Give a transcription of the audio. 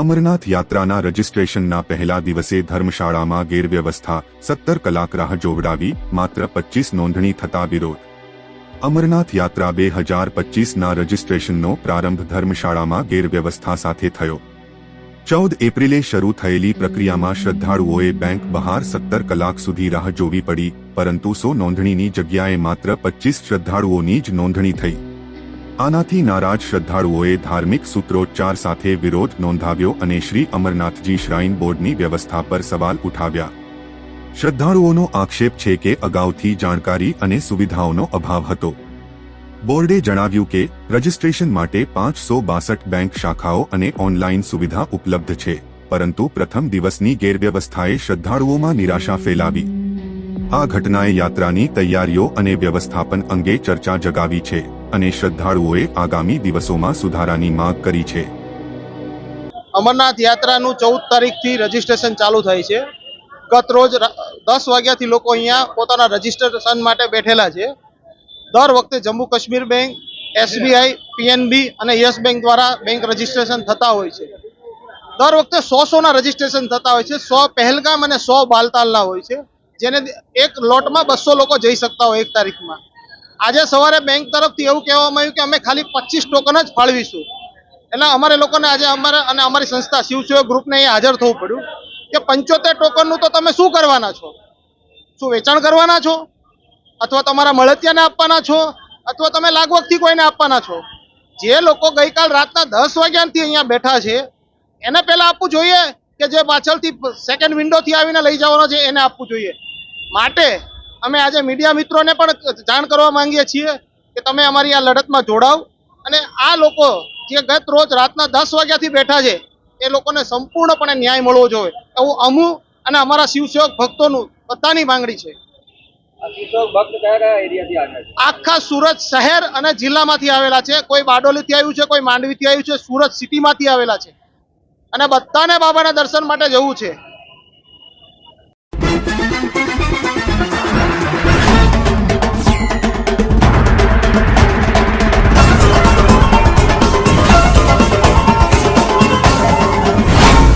અમરનાથ યાત્રાના રજીસ્ટ્રેશનના પહેલા દિવસે ધર્મશાળામાં ગેરવ્યવસ્થા, સત્તર કલાક રાહ જોવડાવી, માત્ર પચીસ નોંધણી થતા વિરોધ. અમરનાથ યાત્રા બે હજાર પચીસના રજીસ્ટ્રેશનનો પ્રારંભ ધર્મશાળામાં ગેરવ્યવસ્થા સાથે થયો. ચૌદ એપ્રિલે શરૂ થયેલી પ્રક્રિયામાં શ્રદ્ધાળુઓએ બેંક બહાર સત્તર કલાક સુધી રાહ જોવી પડી, પરંતુ સો નોંધણીની જગ્યાએ માત્ર પચીસ શ્રદ્ધાળુઓની જ નોંધણી થઈ. આનાથી નારાજ શ્રદ્ધાળુઓએ ધાર્મિક સૂત્રોચ્ચાર સાથે વિરોધ નોંધાવ્યો અને શ્રી અમરનાથજી શ્રાઇન બોર્ડની વ્યવસ્થા પર સવાલ ઉઠાવ્યા. શ્રદ્ધાળુઓનો આક્ષેપ છે કે અગાઉથી જાણકારી અને સુવિધાઓનો અભાવ હતો. બોર્ડે જણાવ્યું કે, રજીસ્ટ્રેશન માટે પાંચસો બાસઠ બેંક શાખાઓ અને ઓનલાઈન સુવિધા ઉપલબ્ધ છે, પરંતુ પ્રથમ દિવસની ગેરવ્યવસ્થાએ શ્રદ્ધાળુઓમાં નિરાશા ફેલાવી. આ ઘટનાએ યાત્રાની તૈયારીઓ અને વ્યવસ્થાપન અંગે ચર્ચા જગાવી છે. અને શ્રદ્ધાળુઓએ આગામી દિવસોમાં સુધારાની માંગ કરી છે. અમરનાથ યાત્રાનું ચૌદ તારીખથી રજીસ્ટ્રેશન ચાલુ થાય છે. ગત રોજ દસ વાગ્યાથી લોકો અહીંયા પોતાના રજીસ્ટ્રેશન માટે બેઠેલા છે. દર વખતે Jammu Kashmir bank, SBI, PNB અને યસ બેંક દ્વારા બેંક રજીસ્ટ્રેશન થતા હોય છે. દર વખતે સો સોના રજીસ્ટ્રેશન થતા હોય છે. સો પહેલગામ અને સો બાલતાલના હોય છે. જેને એક લોટમાં બસો લોકો જઈ શકતા હોય એક તારીખમાં. આજે સવારે બેંક તરફથી એવું કહેવામાં આવ્યું કે અમે ખાલી પચીસ ટોકન જ ફાળવીશું. એટલે અમારે લોકોને આજે અમારે અને અમારી સંસ્થા શિવસેવા ગ્રુપને અહીંયા હાજર થવું પડ્યું કે પંચોતેર ટોકનનું તો તમે શું કરવાના છો? શું વેચાણ કરવાના છો? અથવા તમારા મળતિયાને આપવાના છો? અથવા તમે લાગવગથી કોઈને આપવાના છો? જે લોકો ગઈકાલ રાતના દસ વાગ્યાથી અહીંયા બેઠા છે, એને પહેલાં આપવું જોઈએ કે જે પાછળથી સેકન્ડ વિન્ડોથી આવીને લઈ જવાનો છે, એને આપવું જોઈએ. માટે અમે આજે મીડિયા મિત્રોને પણ જાણ કરવા માંગીએ છીએ કે તમે અમારી આ લડતમાં જોડાવ. અને આ લોકો જે ગત રોજ રાતના દસ વાગ્યાથી બેઠા છે એ લોકોને સંપૂર્ણપણે ન્યાય મળવો જોઈએ. એવું અમુ અને અમારા શિવસેવક ભક્તોનું બધાની માંગણી છે. આખા સુરત શહેર અને જિલ્લામાંથી આવેલા છે. કોઈ બારડોલીથી આવ્યું છે કોઈ માંડવીથી આવ્યું છે સુરત સિટીમાંથી આવેલા છે. અને બધાને બાબાના દર્શન માટે જવું છે.